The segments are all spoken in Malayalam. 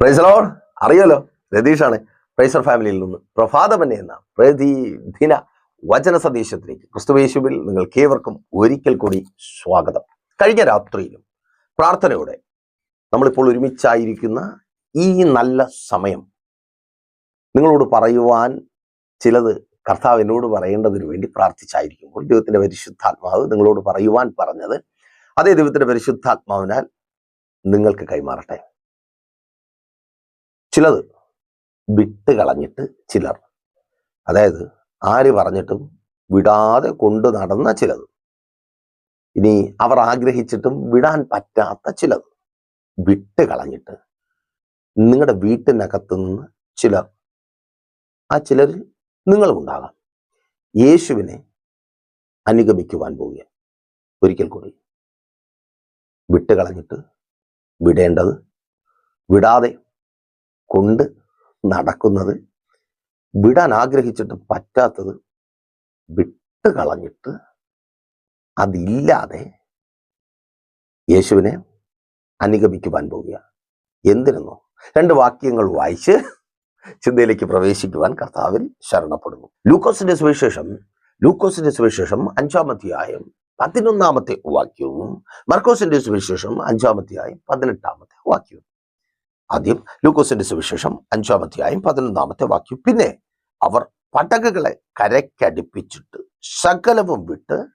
പ്രൈസലോ അറിയാലോ? രതീഷാണ്. പ്രൈസർ ഫാമിലിയിൽ നിന്ന്. പ്രഭാതമന്നെ എന്ന പ്രതിദിന വചന സന്ദേശത്തിലേക്ക് ക്രിസ്തുവേശുവിൽ നിങ്ങൾ കേവർക്കും ഒരിക്കൽ കൂടി സ്വാഗതം. കഴിഞ്ഞ രാത്രിയിലും പ്രാർത്ഥനയോടെ നമ്മളിപ്പോൾ ഒരുമിച്ചായിരിക്കുന്ന ഈ നല്ല സമയം നിങ്ങളോട് പറയുവാൻ ചിലത് കർത്താവ് എന്നോട് പറയേണ്ടതിന് വേണ്ടി പ്രാർത്ഥിച്ചായിരിക്കുമ്പോൾ ദൈവത്തിന്റെ പരിശുദ്ധാത്മാവ് നിങ്ങളോട് പറയുവാൻ പറഞ്ഞത് അതേ ദൈവത്തിന്റെ പരിശുദ്ധാത്മാവിനാൽ നിങ്ങൾക്ക് കൈമാറട്ടെ. ചിലത് വിട്ട് കളഞ്ഞിട്ട് ചിലർ. അതായത് ആര് പറഞ്ഞിട്ടും വിടാതെ കൊണ്ടു നടന്ന ചിലത്. ഇനി അവർ ആഗ്രഹിച്ചിട്ടും വിടാൻ പറ്റാത്ത ചിലത് വിട്ട് കളഞ്ഞിട്ട് നിങ്ങളുടെ വീട്ടിനകത്ത് നിന്ന് ചിലർ. ആ ചിലരിൽ നിങ്ങളുമുണ്ടാകാം യേശുവിനെ അനുഗമിക്കുവാൻ പോവുക ഒരിക്കൽ കൂടി. വിട്ട് കളഞ്ഞിട്ട് വിടേണ്ടത് വിടാതെ കൊണ്ട് നടക്കുന്നത് വിടാൻ ആഗ്രഹിച്ചിട്ട് പറ്റാത്തത് വിട്ട് കളഞ്ഞിട്ട് അതില്ലാതെ യേശുവിനെ അനുഗമിക്കുവാൻ പോവുക എന്തിനെന്നോ? രണ്ട് വാക്യങ്ങൾ വായിച്ച് ചിന്തയിലേക്ക് പ്രവേശിക്കുവാൻ കർത്താവിൽ ശരണപ്പെടുന്നു. ലൂക്കോസിന്റെ സുവിശേഷം ലൂക്കോസിന്റെ സുവിശേഷം അഞ്ചാമധ്യായം പതിനൊന്നാമത്തെ വാക്യവും മർക്കോസിന്റെ സുവിശേഷം അഞ്ചാമധ്യായം പതിനെട്ടാമത്തെ വാക്യവും. ആദ്യം ലൂക്കോസിന്റെ സുവിശേഷം അഞ്ചാം അധ്യായം പതിനൊന്നാമത്തെ വാക്യം. പിന്നെ അവർ പടകുകളെ കരയ്ക്കടുപ്പിച്ചിട്ട് സകലവും വിട്ട്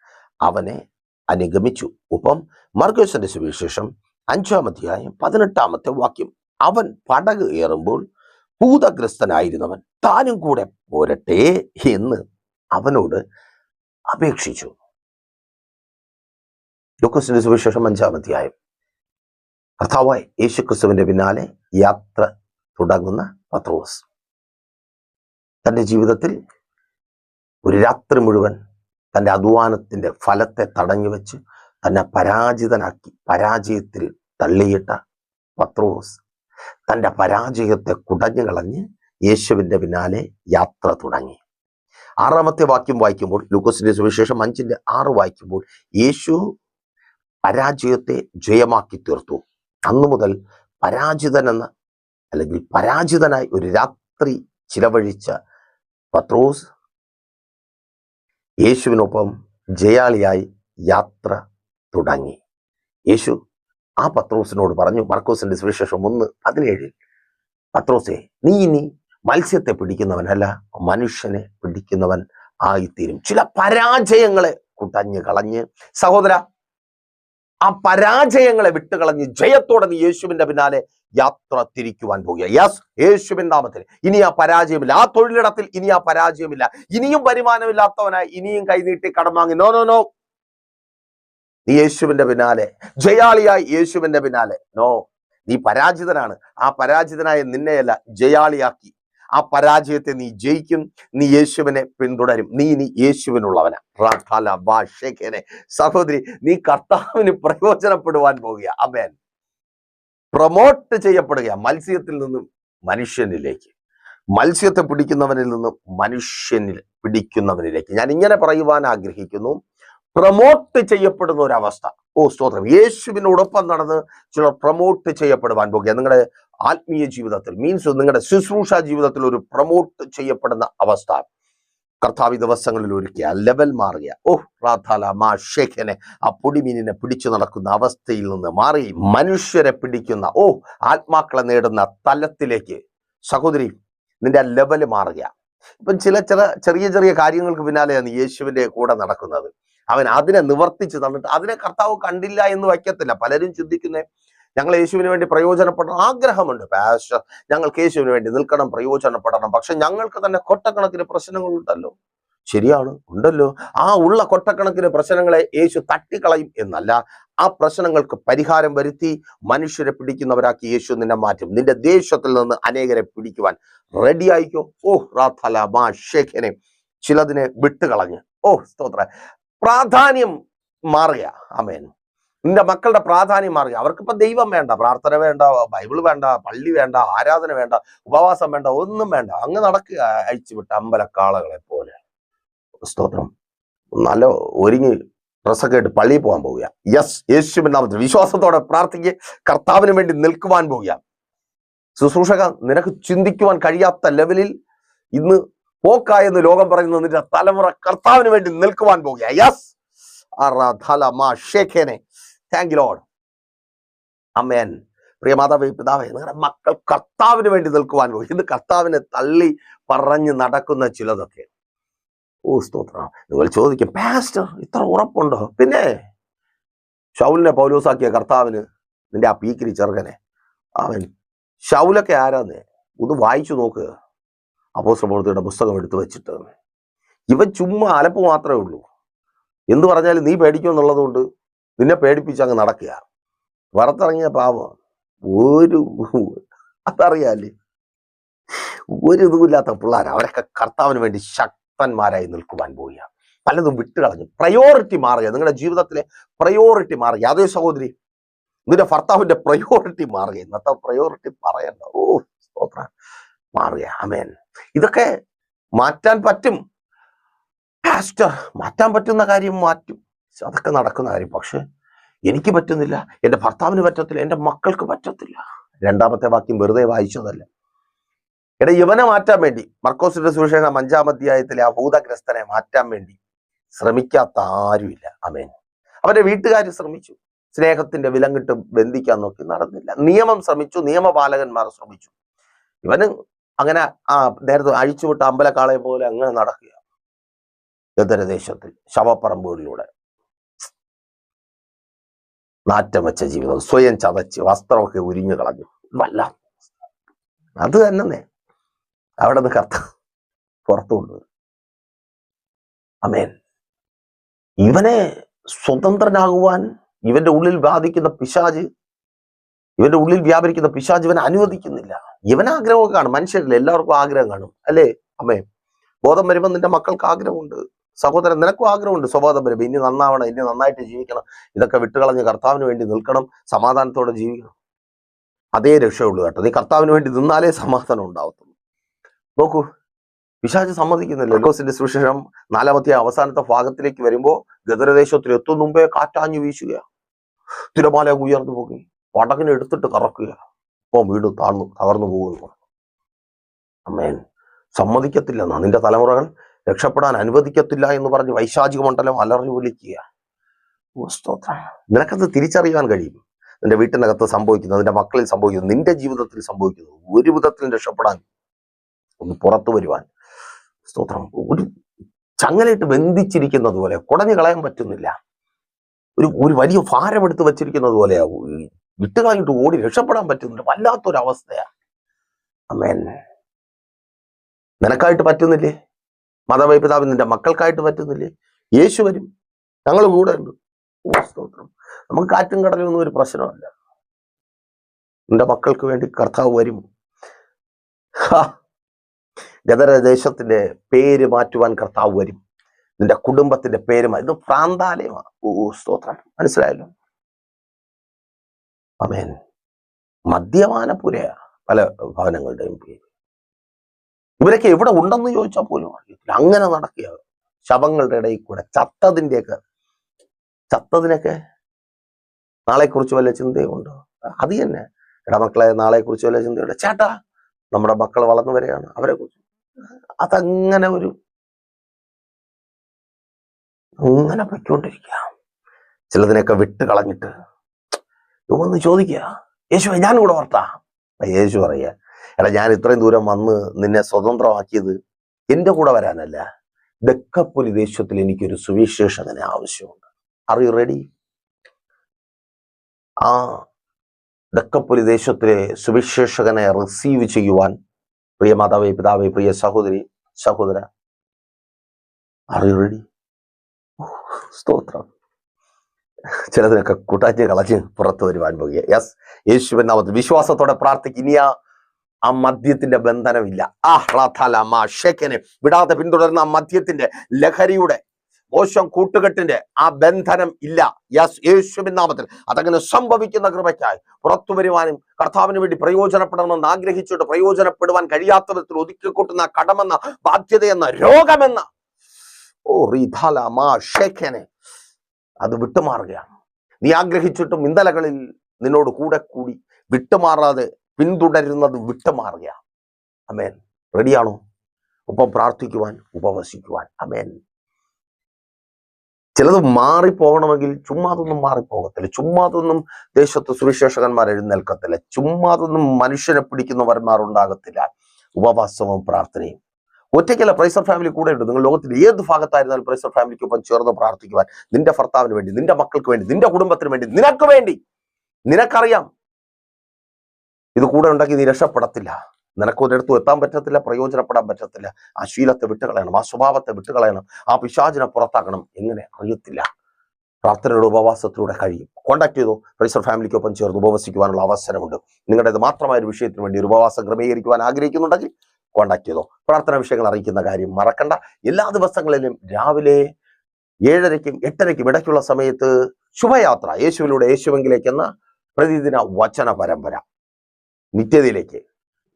അവനെ അനുഗമിച്ചു. ഒപ്പം മർഗോസിന്റെ സുവിശേഷം അഞ്ചാം അധ്യായം പതിനെട്ടാമത്തെ വാക്യം. അവൻ പടക് ഏറുമ്പോൾ ഭൂതഗ്രസ്തനായിരുന്നവൻ താനും കൂടെ പോരട്ടെ എന്ന് അവനോട് അപേക്ഷിച്ചു. ലൂക്കോസിന്റെ സുവിശേഷം അഞ്ചാമധ്യായം കർത്താവായ യേശുക്രിസ്തുവിന്റെ പിന്നാലെ യാത്ര തുടങ്ങുന്ന പത്രോസ്. തന്റെ ജീവിതത്തിൽ ഒരു രാത്രി മുഴുവൻ തന്റെ അധ്വാനത്തിന്റെ ഫലത്തെ തടഞ്ഞു വെച്ച് തന്നെ പരാജിതനാക്കി പരാജയത്തിൽ തള്ളിയിട്ട പത്രോസ് തന്റെ പരാജയത്തെ കുടഞ്ഞു കളഞ്ഞ് യേശുവിന്റെ പിന്നാലെ യാത്ര തുടങ്ങി. ആറാമത്തെ വാക്യം വായിക്കുമ്പോൾ ലൂക്കോസിന്റെ സുവിശേഷം അഞ്ചിന്റെ ആറ് വായിക്കുമ്പോൾ യേശു പരാജയത്തെ ജയമാക്കി തീർത്തു. അന്നു മുതൽ പരാജിതൻ എന്ന അല്ലെങ്കിൽ പരാജിതനായി ഒരു രാത്രി ചിലവഴിച്ച പത്രോസ് യേശുവിനൊപ്പം ജയാളിയായി യാത്ര തുടങ്ങി. യേശു ആ പത്രോസിനോട് പറഞ്ഞു മർക്കോസിന്റെ സുവിശേഷം ഒന്ന് പതിനേഴിൽ പത്രോസെ നീ ഇനി മത്സ്യത്തെ പിടിക്കുന്നവനല്ല മനുഷ്യനെ പിടിക്കുന്നവൻ ആയിത്തീരും. ചില പരാജയങ്ങളെ കുട്ടഞ്ഞ് കളഞ്ഞ് സഹോദര ആ പരാജയങ്ങളെ വിട്ടുകളഞ്ഞ് ജയത്തോടെ നീ യേശുവിന്റെ പിന്നാലെ യാത്ര തിരിക്കുവാൻ പോകുക. യെസ് യേശുവിൻ നാമത്തിൽ. ഇനി ആ പരാജയമില്ല. ആ തൊഴിലിടത്തിൽ ഇനി ആ പരാജയമില്ല. ഇനിയും വരുമാനമില്ലാത്തവനായി ഇനിയും കൈനീട്ടി കടം വാങ്ങി. നോ നോ നോ നീ യേശുവിന്റെ പിന്നാലെ. ജയാളിയായി യേശുവിന്റെ പിന്നാലെ. നോ നീ പരാജിതനാണ്. ആ പരാജിതനായ നിന്നെയല്ല ജയാളിയാക്കി. ആ പരാജയത്തെ നീ ജയിക്കും. നീ യേശുവിനെ പിന്തുടരും. നീ ഇനി യേശുവിനുള്ളവന. റാഖാല സഹോദരി നീ കർത്താവിന് പ്രയോജനപ്പെടുവാൻ പോകുക. അമേൻ പ്രൊമോട്ട് ചെയ്യപ്പെടുക മത്സ്യത്തിൽ നിന്നും മനുഷ്യനിലേക്ക്. മത്സ്യത്തെ പിടിക്കുന്നവനിൽ നിന്നും മനുഷ്യനിൽ പിടിക്കുന്നവനിലേക്ക്. ഞാൻ ഇങ്ങനെ പറയുവാൻ ആഗ്രഹിക്കുന്നു. പ്രൊമോട്ട് ചെയ്യപ്പെടുന്ന ഒരു അവസ്ഥ ഓ സ്തോത്രം. യേശുവിനോടൊപ്പം നടന്ന് ചിലർ പ്രൊമോട്ട് ചെയ്യപ്പെടുവാൻ പോകുക നിങ്ങളുടെ ആത്മീയ ജീവിതത്തിൽ മീൻസ് നിങ്ങളുടെ ശുശ്രൂഷ ജീവിതത്തിൽ ഒരു പ്രൊമോട്ട് ചെയ്യപ്പെടുന്ന അവസ്ഥ കർത്താവി ദിവസങ്ങളിൽ ഒരുക്കിയ ലെവൽ മാറിയ. ഓഹ് റാഥാല മാ ഷേഖനെ ആ പൊടിമീനിനെ പിടിച്ചു നടക്കുന്ന അവസ്ഥയിൽ നിന്ന് മാറി മനുഷ്യരെ പിടിക്കുന്ന ഓ ആത്മാക്കളെ നേടുന്ന തലത്തിലേക്ക്. സഹോദരി നിന്റെ ആ ലെവൽ മാറുക. ഇപ്പം ചില ചില ചെറിയ ചെറിയ കാര്യങ്ങൾക്ക് പിന്നാലെയാണ് യേശുവിന്റെ കൂടെ നടക്കുന്നത്. അവൻ അതിനെ നിവർത്തിച്ച് തന്നിട്ട് അതിനെ കർത്താവ് കണ്ടില്ല എന്ന് വയ്ക്കത്തില്ല. പലരും ചിന്തിക്കുന്നേ ഞങ്ങൾ യേശുവിന് വേണ്ടി പ്രയോജനപ്പെടണം. ആഗ്രഹമുണ്ട് പാസ്റ്റർ ഞങ്ങൾക്ക് യേശുവിന് വേണ്ടി നിൽക്കണം പ്രയോജനപ്പെടണം. പക്ഷെ ഞങ്ങൾക്ക് തന്നെ കൊട്ടക്കണക്കിന് പ്രശ്നങ്ങളുണ്ടല്ലോ. ശരിയാണ് ഉണ്ടല്ലോ. ആ ഉള്ള കൊട്ടക്കണക്കിന് പ്രശ്നങ്ങളെ യേശു തട്ടിക്കളയും എന്നല്ല ആ പ്രശ്നങ്ങൾക്ക് പരിഹാരം വരുത്തി മനുഷ്യരെ പിടിക്കുന്നവരാക്കി യേശു നിന്നെ മാറ്റും. നിന്റെ ദേശത്തിൽ നിന്ന് അനേകരെ പിടിക്കുവാൻ റെഡി ആയിക്കോ? ഓ റാഥല മാ ചിലതിനെ വിട്ടുകളഞ്ഞ്. ഓ സ്തോത്ര. പ്രാധാന്യം മാറുക. അമേൻ നിന്റെ മക്കളുടെ പ്രാധാന്യം മാറുക. അവർക്കിപ്പോ ദൈവം വേണ്ട പ്രാർത്ഥന വേണ്ട ബൈബിൾ വേണ്ട പള്ളി വേണ്ട ആരാധന വേണ്ട ഉപവാസം വേണ്ട ഒന്നും വേണ്ട. അങ്ങ് നടക്കുക അയച്ചുവിട്ട അമ്പലക്കാളകളെ പോലെ. സ്തോത്രം. നല്ല ഒരുങ്ങി ഡ്രസ്സൊക്കെ ഇട്ട് പള്ളിയിൽ പോകാൻ പോവുക. യെസ് യേശുവിൻ നാമത്തിൽ വിശ്വാസത്തോടെ പ്രാർത്ഥിക്കുക. കർത്താവിന് വേണ്ടി നിൽക്കുവാൻ പോവുക. ശുശ്രൂഷക നിനക്ക് ചിന്തിക്കുവാൻ കഴിയാത്ത ലെവലിൽ ഇന്ന് പോക്കായെന്ന് ലോകം പറയുന്ന നിന്റെ തലമുറ കർത്താവിന് വേണ്ടി നിൽക്കുവാൻ പോകുക. യെസ് അമ്മേൻ പ്രിയ മാതാവ് പിതാവേ നിങ്ങളുടെ മക്കൾ കർത്താവിന് വേണ്ടി നിൽക്കുവാൻ പോകും. ഇത് കർത്താവിനെ തള്ളി പറഞ്ഞ് നടക്കുന്ന ചിലതൊക്കെ. ഓ സ്തോത്രം. നിങ്ങൾ ചോദിക്കും പാസ്റ്റർ ഇത്ര ഉറപ്പുണ്ടോ? പിന്നെ ഷൗലിനെ പൗലോസാക്കിയ കർത്താവിന് നിന്റെ ആ പീക്കിരി ചെറുകനെ അവൻ ഷൗലൊക്കെ ആരാന്ന്? ഒന്ന് വായിച്ചു അപ്പോസ്തലപ്രവൃത്തിയുടെ പുസ്തകം എടുത്തു വെച്ചിട്ട്. ഇവൻ ചുമ്മാ അലപ്പ് മാത്രമേ ഉള്ളൂ. എന്ത് പറഞ്ഞാലും നീ പേടിക്കുമെന്നുള്ളത് കൊണ്ട് നിന്നെ പേടിപ്പിച്ച് അങ്ങ് നടക്കുക വറുത്തിറങ്ങിയ പാവം. ഒരു അതറിയാല്ലേ? ഒരു ഇതുമില്ലാത്ത പിള്ളേർ അവരൊക്കെ കർത്താവിന് വേണ്ടി ശക്തന്മാരായി നിൽക്കുവാൻ പോവുക പലതും വിട്ടുകളഞ്ഞു. പ്രയോറിറ്റി മാറുക നിങ്ങളുടെ ജീവിതത്തിലെ പ്രയോറിറ്റി മാറുക അതേ സഹോദരി നിന്റെ ഭർത്താവിന്റെ പ്രയോറിറ്റി മാറുക ഇന്നത്തെ പ്രയോറിറ്റി പറയണ്ട. ഓ സ്തോത്രം. മാറുക അമേൻ ഇതൊക്കെ മാറ്റാൻ പറ്റും. പാസ്റ്റർ മാറ്റാൻ പറ്റുന്ന കാര്യം മാറ്റും. അതൊക്കെ നടക്കുന്ന കാര്യം. പക്ഷെ എനിക്ക് പറ്റുന്നില്ല. എന്റെ ഭർത്താവിന് പറ്റത്തില്ല. എന്റെ മക്കൾക്ക് പറ്റത്തില്ല. രണ്ടാമത്തെ വാക്യം വെറുതെ വായിച്ചതല്ല. എടാ ഇവനെ മാറ്റാൻ വേണ്ടി മർക്കോസിന്റെ സുവിശേഷം അഞ്ചാം അധ്യായത്തിലെ ആ ഭൂതഗ്രസ്തനെ മാറ്റാൻ വേണ്ടി ശ്രമിക്കാത്ത ആരുമില്ല. അമേൻ അവന്റെ വീട്ടുകാർ ശ്രമിച്ചു. സ്നേഹത്തിന്റെ വിലങ്ങിട്ട് ബന്ധിക്കാൻ നോക്കി നടന്നില്ല. നിയമം ശ്രമിച്ചു. നിയമപാലകന്മാർ ശ്രമിച്ചു. ഇവന് അങ്ങനെ ആ നേരത്തെ അഴിച്ചുവിട്ട അമ്പലക്കാളെ പോലെ അങ്ങനെ നടക്കുക ഗദരദേശത്തിൽ ശവപ്പറമ്പൂരിലൂടെ നാറ്റം വെച്ച ജീവിതം സ്വയം ചതച്ച് വസ്ത്രമൊക്കെ ഉരിഞ്ഞു കളഞ്ഞു. വല്ല അത് തന്നെ അവിടെ നിന്ന് കർത്ത പുറത്തു കൊണ്ടുവരും അമേൻ ഇവനെ സ്വതന്ത്രനാകുവാൻ ഇവന്റെ ഉള്ളിൽ ബാധിക്കുന്ന പിശാജ് ഇവന്റെ ഉള്ളിൽ വ്യാപരിക്കുന്ന പിശാജ് ഇവനെ അനുവദിക്കുന്നില്ല. ഇവൻ ആഗ്രഹമൊക്കെ കാണും. മനുഷ്യരിൽ എല്ലാവർക്കും ആഗ്രഹം കാണും. അല്ലേ? അമ്മേ ബോധം വരുമ്പോൾ നിന്റെ മക്കൾക്ക് ആഗ്രഹമുണ്ട്. സഹോദരൻ നിനക്കും ആഗ്രഹമുണ്ട് സ്വബോധം വരുമ്പോൾ ഇനി നന്നാവണം ഇനി നന്നായിട്ട് ജീവിക്കണം. ഇതൊക്കെ വിട്ടുകളഞ്ഞ് കർത്താവിന് വേണ്ടി നിൽക്കണം സമാധാനത്തോടെ ജീവിക്കണം. അതേ രക്ഷയുള്ളൂ കേട്ടോ. നീ കർത്താവിന് വേണ്ടി നിന്നാലേ സമാധാനം ഉണ്ടാവത്തുള്ളൂ. നോക്കൂ പിശാച് സമ്മതിക്കുന്നില്ല. ലോകോസിന്റെ സുവിശേഷം നാലാമത്തെ അവസാനത്തെ ഭാഗത്തിലേക്ക് വരുമ്പോൾ ഗദരദേശത്തിൽ എത്തും മുമ്പേ കാറ്റാഞ്ഞു വീശുക തിരമാല ഉയർന്നു പോകുക വടകിനെടുത്തിട്ട് കറക്കുക ഓ വീട് താഴ്ന്നു തകർന്നു പോകുന്നു. അമ്മേൻ സമ്മതിക്കത്തില്ലെന്നാ നിന്റെ തലമുറകൾ രക്ഷപ്പെടാൻ അനുവദിക്കത്തില്ല എന്ന് പറഞ്ഞ് വൈശാചിക മണ്ഡലം അലറി വിളിക്കുക. നിനക്കത് തിരിച്ചറിയാൻ കഴിയും. നിന്റെ വീട്ടിനകത്ത് സംഭവിക്കുന്നത് നിന്റെ മക്കളിൽ സംഭവിക്കുന്നത് നിന്റെ ജീവിതത്തിൽ സംഭവിക്കുന്നു ഒരു വിധത്തിലും രക്ഷപ്പെടാൻ ഒന്ന് പുറത്തു വരുവാൻ. സ്തോത്രം. ഒരു ചങ്ങലയിട്ട് ബന്ധിച്ചിരിക്കുന്നത് പോലെ കുടഞ്ഞു കളയാൻ പറ്റുന്നില്ല. ഒരു ഒരു വലിയ ഭാരമെടുത്ത് വെച്ചിരിക്കുന്നത് പോലെയാ വിട്ടുകളഞ്ഞിട്ട് ഓടി രക്ഷപ്പെടാൻ പറ്റുന്നില്ല വല്ലാത്തൊരു അവസ്ഥയാ അമ്മേൻ നിനക്കായിട്ട് പറ്റുന്നില്ലേ? മതവൈപിതാവ് നിന്റെ മക്കൾക്കായിട്ട് പറ്റുന്നില്ലേ? യേശു വരും. ഞങ്ങൾ കൂടെ ഉണ്ട്. സ്തോത്രം. നമുക്ക് കാറ്റും കടലും ഒന്നും ഒരു പ്രശ്നമല്ല നിന്റെ മക്കൾക്ക് വേണ്ടി കർത്താവ് വരും. ഗതരദേശത്തിന്റെ പേര് മാറ്റുവാൻ കർത്താവ് വരും. നിന്റെ കുടുംബത്തിന്റെ പേര് മാറ്റും ഇത് പ്രാന്താലയമാണ്. ഓ സ്തോത്രം. മനസ്സിലായല്ലോ? അമേൻ മദ്യപാനപുരയാ പല ഭവനങ്ങളുടെയും പേര്. ഇവരൊക്കെ എവിടെ ഉണ്ടെന്ന് ചോദിച്ചാൽ പോലും അറിയത്തില്ല. അങ്ങനെ നടക്കുക ശവങ്ങളുടെ ഇടയിൽ കൂടെ ചത്തതിന്റെയൊക്കെ ചത്തതിനൊക്കെ നാളെക്കുറിച്ച് വല്ല ചിന്തയുണ്ടോ അത് തന്നെ. എടാ മക്കളെ നാളെക്കുറിച്ച് വല്ല ചിന്തയുണ്ട്? ചേട്ടാ നമ്മുടെ മക്കൾ വളർന്നു വരികയാണ്. അവരെ കുറിച്ച് അതങ്ങനെ ഒരു അങ്ങനെ പൊയ്ക്കൊണ്ടിരിക്കുക. ചിലതിനൊക്കെ വിട്ട് കളഞ്ഞിട്ട് വന്ന് ചോദിക്കുക. യേശു ഞാൻ കൂടെ വർത്താ യേശു പറയുക എടാ ഞാൻ ഇത്രയും ദൂരം വന്ന് നിന്നെ സ്വതന്ത്രമാക്കിയത് എന്റെ കൂടെ വരാനല്ല. ദക്കപ്പൊലി ദേശത്തിൽ എനിക്കൊരു സുവിശേഷകനെ ആവശ്യമുണ്ട്. ആർ യു റെഡി ആ ദക്കപ്പൊലി ദേശത്തിലെ സുവിശേഷകനെ റിസീവ് ചെയ്യുവാൻ പ്രിയ മാതാവേ പിതാവേ പ്രിയ സഹോദരി സഹോദര. ആർ യു റെഡി സ്തോത്രം. ചിലതിനൊക്കെ കുട്ടാഞ്ഞ് കളഞ്ഞ് പുറത്തു വരുവാൻ പോകുക. യെസ് യേശുവൻ നാമത്തിൽ വിശ്വാസത്തോടെ പ്രാർത്ഥിക്കുക. ഇനി ആ മദ്യത്തിന്റെ ബന്ധനമില്ല. ആ വിടാതെ പിന്തുടർന്ന ആ മദ്യത്തിന്റെ ലഹരിയുടെ മോശം കൂട്ടുകെട്ടിന്റെ ആ ബന്ധനം ഇല്ല. യെസ് യേശുവിൻ നാമത്തിൽ അതങ്ങനെ സംഭവിക്കുന്ന കൃപയ്ക്കായി പുറത്തു വരുവാനും കർത്താവിന് വേണ്ടി പ്രയോജനപ്പെടണമെന്ന് ആഗ്രഹിച്ചുകൊണ്ട് പ്രയോജനപ്പെടുവാൻ കഴിയാത്ത വിധത്തിൽ ഒതുക്കിക്കൂട്ടുന്ന കടമെന്ന ബാധ്യതയെന്ന രോഗമെന്ന. ഓ റീധാല മാ ഷേഖനെ. അത് വിട്ടുമാറുകയാണ്. നീ ആഗ്രഹിച്ചിട്ടും ഇന്നലകളിൽ നിന്നോട് കൂടെ കൂടി വിട്ടുമാറാതെ പിന്തുടരുന്നത് വിട്ടുമാറുകയാണ്. അമേൻ. റെഡിയാണോ? ഒപ്പം പ്രാർത്ഥിക്കുവാൻ ഉപവസിക്കുവാൻ. അമേൻ. ചിലത് മാറിപ്പോകണമെങ്കിൽ ചുമ്മാതൊന്നും മാറിപ്പോകത്തില്ല. ചുമ്മാതൊന്നും ദേശത്ത് സുവിശേഷകന്മാർ എഴുന്നേൽക്കത്തില്ല. ചുമ്മാതൊന്നും മനുഷ്യനെ പിടിക്കുന്നവന്മാർ ഉണ്ടാകത്തില്ല. ഉപവാസവും പ്രാർത്ഥനയും. ഒറ്റയ്ക്കല്ല പ്രൈസർ ഫാമിലി കൂടെ ഉണ്ട് നിങ്ങൾ ലോകത്തിന്റെ ഏത് ഭാഗത്തായിരുന്നാലും പ്രൈസർ ഫാമിലിക്കൊപ്പം ചേർന്ന് പ്രാർത്ഥിക്കുവാൻ നിന്റെ ഭർത്താവിന് വേണ്ടി നിന്റെ മക്കൾക്ക് വേണ്ടി നിന്റെ കുടുംബത്തിന് വേണ്ടി നിനക്ക് വേണ്ടി നിനക്കറിയാം. ഇത് കൂടെ ഉണ്ടെങ്കിൽ നീ രക്ഷപ്പെടത്തില്ല. നിനക്ക് ഒരിടത്തും എത്താൻ പറ്റത്തില്ല പ്രയോജനപ്പെടാൻ പറ്റത്തില്ല. ആ ശീലത്തെ വിട്ടുകളയണം ആ സ്വഭാവത്തെ വിട്ടുകളയണം ആ പിശാചിനെ പുറത്താക്കണം. എങ്ങനെ? അറിയത്തില്ല. പ്രാർത്ഥനയുടെ ഉപവാസത്തിലൂടെ കഴിയും. കോൺടാക്ട് ചെയ്തു പ്രൈസർ ഫാമിലിക്കൊപ്പം ചേർന്ന് ഉപവസിക്കുവാനുള്ള അവസരമുണ്ട്. നിങ്ങളുടേത് മാത്രമായ ഒരു വിഷയത്തിന് വേണ്ടി ഒരു ഉപവാസം ക്രമീകരിക്കുവാൻ ആഗ്രഹിക്കുന്നുണ്ടെങ്കിൽ കോൺടാക്ട് ചെയ്തോ. പ്രാർത്ഥനാ വിഷയങ്ങൾ അറിയിക്കുന്ന കാര്യം മറക്കണ്ട. എല്ലാ ദിവസങ്ങളിലും രാവിലെ ഏഴരയ്ക്കും എട്ടരയ്ക്കും ഇടയ്ക്കുള്ള സമയത്ത് ശുഭയാത്ര. യേശുവിലൂടെ യേശുവെങ്കിലേക്ക് എന്ന പ്രതിദിന വചന പരമ്പര. നിത്യതയിലേക്ക്.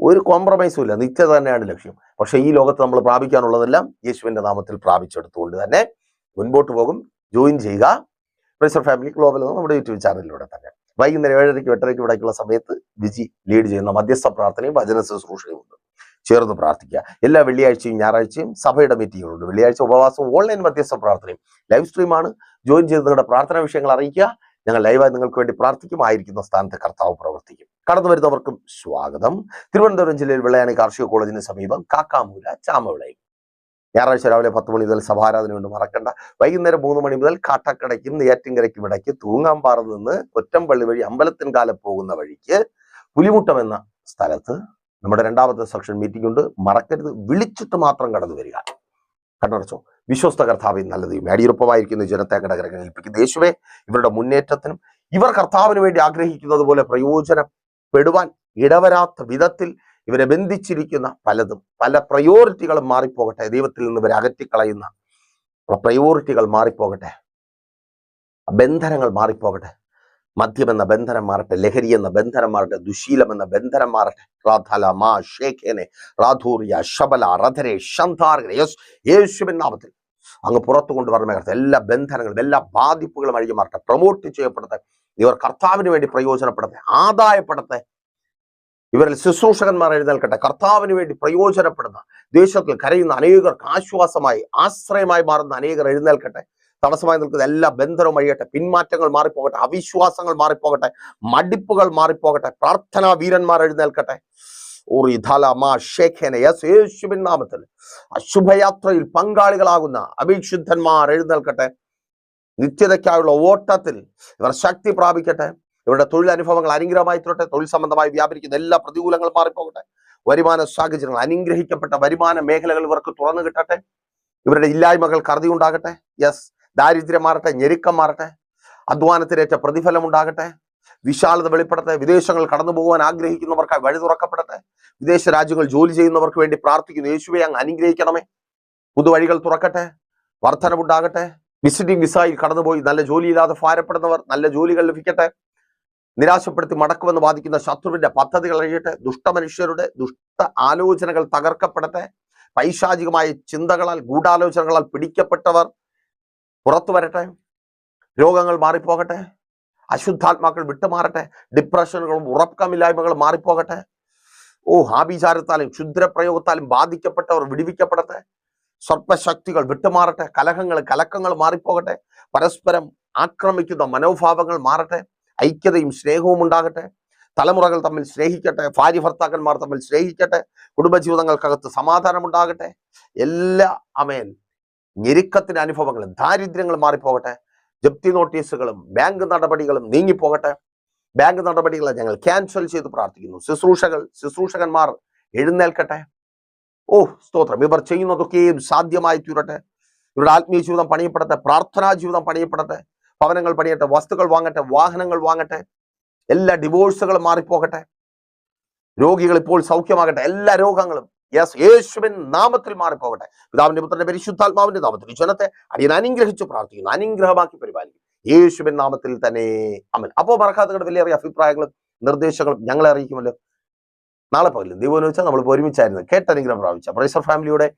ഒരു കോംപ്രമൈസും ഇല്ല. നിത്യത തന്നെയാണ് ലക്ഷ്യം. പക്ഷേ ഈ ലോകത്ത് നമ്മൾ പ്രാപിക്കാനുള്ളതെല്ലാം യേശുവിന്റെ നാമത്തിൽ പ്രാപിച്ചെടുത്തുകൊണ്ട് തന്നെ മുൻപോട്ട് പോകും. ജോയിൻ ചെയ്യുക. പ്രൈസർ ഫാമിലി ഗ്ലോബൽ നമ്മുടെ യൂട്യൂബ് ചാനലിലൂടെ തന്നെ. വൈകുന്നേരം ഏഴരയ്ക്കും എട്ടരയ്ക്കും ഇടയ്ക്കുള്ള സമയത്ത് വിജി ലീഡ് ചെയ്യുന്ന മധ്യസ്ഥ പ്രാർത്ഥനയും വചന ശുശ്രൂഷയും ഉണ്ട്. ചേർന്ന് പ്രാർത്ഥിക്കുക. എല്ലാ വെള്ളിയാഴ്ചയും ഞായറാഴ്ചയും സഭയുടെ മീറ്റിങ്ങുകളുണ്ട് വെള്ളിയാഴ്ച ഉപവാസം ഓൺലൈൻ മധ്യസ്ഥ പ്രാർത്ഥനയും. ലൈവ് സ്ട്രീമാണ് ജോയിൻ ചെയ്ത് നിങ്ങളുടെ പ്രാർത്ഥനാ വിഷയങ്ങൾ അറിയിക്കുക. ഞങ്ങൾ ലൈവായി നിങ്ങൾക്ക് വേണ്ടി പ്രാർത്ഥിക്കും. ആയിരിക്കുന്ന സ്ഥാനത്ത് കർത്താവ് പ്രവർത്തിക്കും. കടന്നു വരുന്നവർക്കും സ്വാഗതം. തിരുവനന്തപുരം ജില്ലയിൽ വിളയാണി കാർഷിക കോളേജിന് സമീപം കാക്കാമൂല ചാമവിളയും ഞായറാഴ്ച രാവിലെ പത്ത് മണി മുതൽ സഭാരാധന കൊണ്ട് മറക്കണ്ട. വൈകുന്നേരം മൂന്ന് മണി മുതൽ കാട്ടക്കടയ്ക്കും നെയ്യാറ്റിൻകരയ്ക്കും ഇടയ്ക്ക് തൂങ്ങാമ്പാറ നിന്ന് കൊറ്റമ്പള്ളി വഴി അമ്പലത്തിൻകാലം പോകുന്ന വഴിക്ക് പുലിമുട്ടം എന്ന സ്ഥലത്ത് നമ്മുടെ രണ്ടാമത്തെ സെക്ഷൻ മീറ്റിംഗ് ഉണ്ട്. മറക്കരുത്. വിളിച്ചിട്ട് മാത്രം കടന്നു വരിക. കണ്ണടച്ചോ. വിശ്വസ്ത കർത്താവിൻ നല്ലത്. അടിയുറപ്പമായിരിക്കുന്ന ജനത്തെ കടകരങ്ങൾ ഏൽപ്പിക്കുന്ന യേശുവെ ഇവരുടെ മുന്നേറ്റത്തിനും ഇവർ കർത്താവിന് വേണ്ടി ആഗ്രഹിക്കുന്നത് പോലെ പ്രയോജനപ്പെടുവാൻ ഇടവരാത്ത വിധത്തിൽ ഇവരെ ബന്ധിച്ചിരിക്കുന്ന പലതും പല പ്രയോറിറ്റികളും മാറിപ്പോകട്ടെ. ദൈവത്തിൽ നിന്ന് ഇവരെ അകറ്റിക്കളയുന്ന പ്രയോറിറ്റികൾ മാറിപ്പോകട്ടെ. ബന്ധനങ്ങൾ മാറിപ്പോകട്ടെ. മദ്യം എന്ന ബന്ധനം മാറട്ടെ ലഹരി എന്ന ബന്ധനം മാറട്ടെ ദുശീലം എന്ന ബന്ധനം മാറട്ടെ. റാധല മാ ഷേഖേനെ റാധൂറിയ ശബല ശന്താർഗനെ യേശുവിൻ നാമത്തിൽ. അങ്ങ് പുറത്തു കൊണ്ടുവരണമേ കർത്താവ്. എല്ലാ ബന്ധനങ്ങളും എല്ലാ ബാധിപ്പുകളും അഴിഞ്ഞു മാറട്ടെ. പ്രൊമോട്ട് ചെയ്യപ്പെടട്ടെ. ഇവർ കർത്താവിന് വേണ്ടി പ്രയോജനപ്പെടട്ടെ ആദായപ്പെടട്ടെ. ഇവരിൽ ശുശ്രൂഷകന്മാർ എഴുന്നേൽക്കട്ടെ. കർത്താവിന് വേണ്ടി പ്രയോജനപ്പെടുന്ന ദേശത്തിൽ കരയുന്ന അനേകർക്ക് ആശ്വാസമായി ആശ്രയമായി മാറുന്ന അനേകർ എഴുന്നേൽക്കട്ടെ. തടസ്സമായി നിൽക്കുന്ന എല്ലാ ബന്ധനവും അഴിയട്ടെ പിന്മാറ്റങ്ങൾ മാറിപ്പോകട്ടെ അവിശ്വാസങ്ങൾ മാറിപ്പോകട്ടെ മടിപ്പുകൾ മാറിപ്പോകട്ടെ പ്രാർത്ഥനാ വീരന്മാർ എഴുന്നേൽക്കട്ടെ. യേശുവിൻ നാമത്തിൽ അശുഭയാത്രയിൽ പങ്കാളികളാകുന്ന അഭിക്ഷുദ്ധന്മാർ എഴുന്നേൽക്കട്ടെ. നിത്യതയ്ക്കായുള്ള ഓട്ടത്തിൽ ഇവർ ശക്തി പ്രാപിക്കട്ടെ. ഇവരുടെ തൊഴിൽ അനുഭവങ്ങൾ അനുഗ്രഹമായി തീരട്ടെ. തൊഴിൽ സംബന്ധമായി വ്യാപരിക്കുന്ന എല്ലാ പ്രതികൂലങ്ങളും മാറിപ്പോകട്ടെ. വരുമാന സാഹചര്യങ്ങൾ അനുഗ്രഹിക്കപ്പെട്ട വരുമാന മേഖലകൾ ഇവർക്ക് തുറന്നു കിട്ടട്ടെ. ഇവരുടെ ഇല്ലായ്മകൾ കറുതി ഉണ്ടാകട്ടെ. യെസ് ദാരിദ്ര്യം മാറട്ടെ ഞെരുക്കം മാറട്ടെ അധ്വാനത്തിനേറ്റ പ്രതിഫലം ഉണ്ടാകട്ടെ വിശാലത വെളിപ്പെടട്ടെ വിദേശങ്ങൾ കടന്നു പോകാൻ ആഗ്രഹിക്കുന്നവർക്കായി വഴി തുറക്കപ്പെടട്ടെ വിദേശ രാജ്യങ്ങൾ ജോലി ചെയ്യുന്നവർക്ക് വേണ്ടി പ്രാർത്ഥിക്കുന്നു യേശുവെ അങ്ങ് അനുഗ്രഹിക്കണമേ. പുതുവഴികൾ തുറക്കട്ടെ വർധനമുണ്ടാകട്ടെ വിസിറ്റിംഗ് വിസയിൽ കടന്നുപോയി നല്ല ജോലിയില്ലാതെ ഭാരപ്പെടുന്നവർ നല്ല ജോലികൾ ലഭിക്കട്ടെ നിരാശപ്പെടുത്തി മടക്കുമെന്ന് വാദിക്കുന്ന ശത്രുവിന്റെ പദ്ധതികൾ അഴിയട്ടെ ദുഷ്ടമനുഷ്യരുടെ ദുഷ്ട ആലോചനകൾ തകർക്കപ്പെടട്ടെ പൈശാചികമായ ചിന്തകളാൽ ഗൂഢാലോചനകളാൽ പിടിക്കപ്പെട്ടവർ പുറത്തു വരട്ടെ. രോഗങ്ങൾ മാറിപ്പോകട്ടെ. അശുദ്ധാത്മാക്കൾ വിട്ടുമാറട്ടെ. ഡിപ്രഷനുകളും ഉറക്കമില്ലായ്മകളും മാറിപ്പോകട്ടെ. ഓ ആഭിചാരത്താലും ക്ഷുദ്രപ്രയോഗത്താലും ബാധിക്കപ്പെട്ടവർ വിടിവിക്കപ്പെടട്ടെ. സർപ്പശക്തികൾ വിട്ടുമാറട്ടെ. കലഹങ്ങൾ കലക്കങ്ങൾ മാറിപ്പോകട്ടെ. പരസ്പരം ആക്രമിക്കുന്ന മനോഭാവങ്ങൾ മാറട്ടെ. ഐക്യതയും സ്നേഹവും ഉണ്ടാകട്ടെ. തലമുറകൾ തമ്മിൽ സ്നേഹിക്കട്ടെ. ഭാര്യ ഭർത്താക്കന്മാർ തമ്മിൽ സ്നേഹിക്കട്ടെ. കുടുംബജീവിതങ്ങൾക്കകത്ത് സമാധാനം ഉണ്ടാകട്ടെ. എല്ലാ അമേൻ ഞെരുക്കത്തിന്റെ അനുഭവങ്ങളും ദാരിദ്ര്യങ്ങളും മാറിപ്പോകട്ടെ. ജപ്തി നോട്ടീസുകളും ബാങ്ക് നടപടികളും നീങ്ങിപ്പോകട്ടെ. ബാങ്ക് നടപടികളെ ഞങ്ങൾ ക്യാൻസൽ ചെയ്ത് പ്രാർത്ഥിക്കുന്നു. ശുശ്രൂഷകൾ ശുശ്രൂഷകന്മാർ എഴുന്നേൽക്കട്ടെ. ഓ സ്തോത്രം. ഇവർ ചെയ്യുന്നതൊക്കെയും സാധ്യമായി തീരട്ടെ. ഇവരുടെ ആത്മീയ ജീവിതം പണിയപ്പെടട്ടെ. പ്രാർത്ഥനാ ജീവിതം പണിയപ്പെടട്ടെ. ഭവനങ്ങൾ പണിയട്ടെ. വസ്തുക്കൾ വാങ്ങട്ടെ. വാഹനങ്ങൾ വാങ്ങട്ടെ. എല്ലാ ഡിവോഴ്സുകളും മാറിപ്പോകട്ടെ. രോഗികൾ ഇപ്പോൾ സൗഖ്യമാകട്ടെ. എല്ലാ രോഗങ്ങളും യെസ് യേശുവിൻ നാമത്തിൽ മാറിപ്പോകട്ടെ. പിതാവിന്റെ പുത്രന്റെ പരിശുദ്ധാത്മാവിന്റെ നാമത്തിൽ. ഈ ജനത്തെ അടിയൻ അനുഗ്രഹിച്ചു പ്രാർത്ഥിക്കുന്നു. അനുഗ്രഹമാക്കി പരിപാലിക്കും യേശുവിൻ നാമത്തിൽ തന്നെ. അമൻ അപ്പോൾ മറക്കാത്തങ്ങളുടെ വലിയ അഭിപ്രായങ്ങളും നിർദ്ദേശങ്ങളും ഞങ്ങളെ അറിയിക്കുമല്ലോ. നാളെ പകലും ദൈവം വെച്ചാൽ നമ്മൾ ഒരുമിച്ചായിരുന്നു. കേട്ടനുഗ്രഹം പ്രാപിച്ച പ്രൈസർ ഫാമിലിയുടെ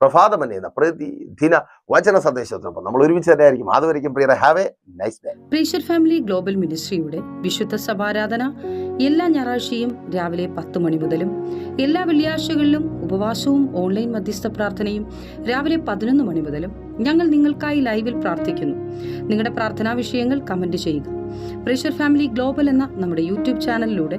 പ്രഭാതമൻ എന്ന പ്രതിദിന വചന സന്ദേശത്തിനൊപ്പം നമ്മൾ ഒരുമിച്ച് തന്നെയായിരിക്കും. അതുവരെയും പ്രിയരെ ഹാവ് എ നൈസ് ഡേ പ്രീഷർ ഫാമിലി ഗ്ലോബൽ മിനിസ്ട്രിയുടെ വിശുദ്ധ സഭാരാധന എല്ലാ ഞായറാഴ്ചയും രാവിലെ പത്ത് മണി മുതലും എല്ലാ വെള്ളിയാഴ്ചകളിലും ഉപവാസവും ഓൺലൈൻ മധ്യസ്ഥ പ്രാർത്ഥനയും രാവിലെ പതിനൊന്ന് മണി മുതലും ഞങ്ങൾ നിങ്ങൾക്കായി ലൈവിൽ പ്രാർത്ഥിക്കുന്നു. നിങ്ങളുടെ പ്രാർത്ഥനാ വിഷയങ്ങൾ കമന്റ് ചെയ്യുക. പ്രീഷർ ഫാമിലി ഗ്ലോബൽ എന്ന നമ്മുടെ യൂട്യൂബ് ചാനലിലൂടെ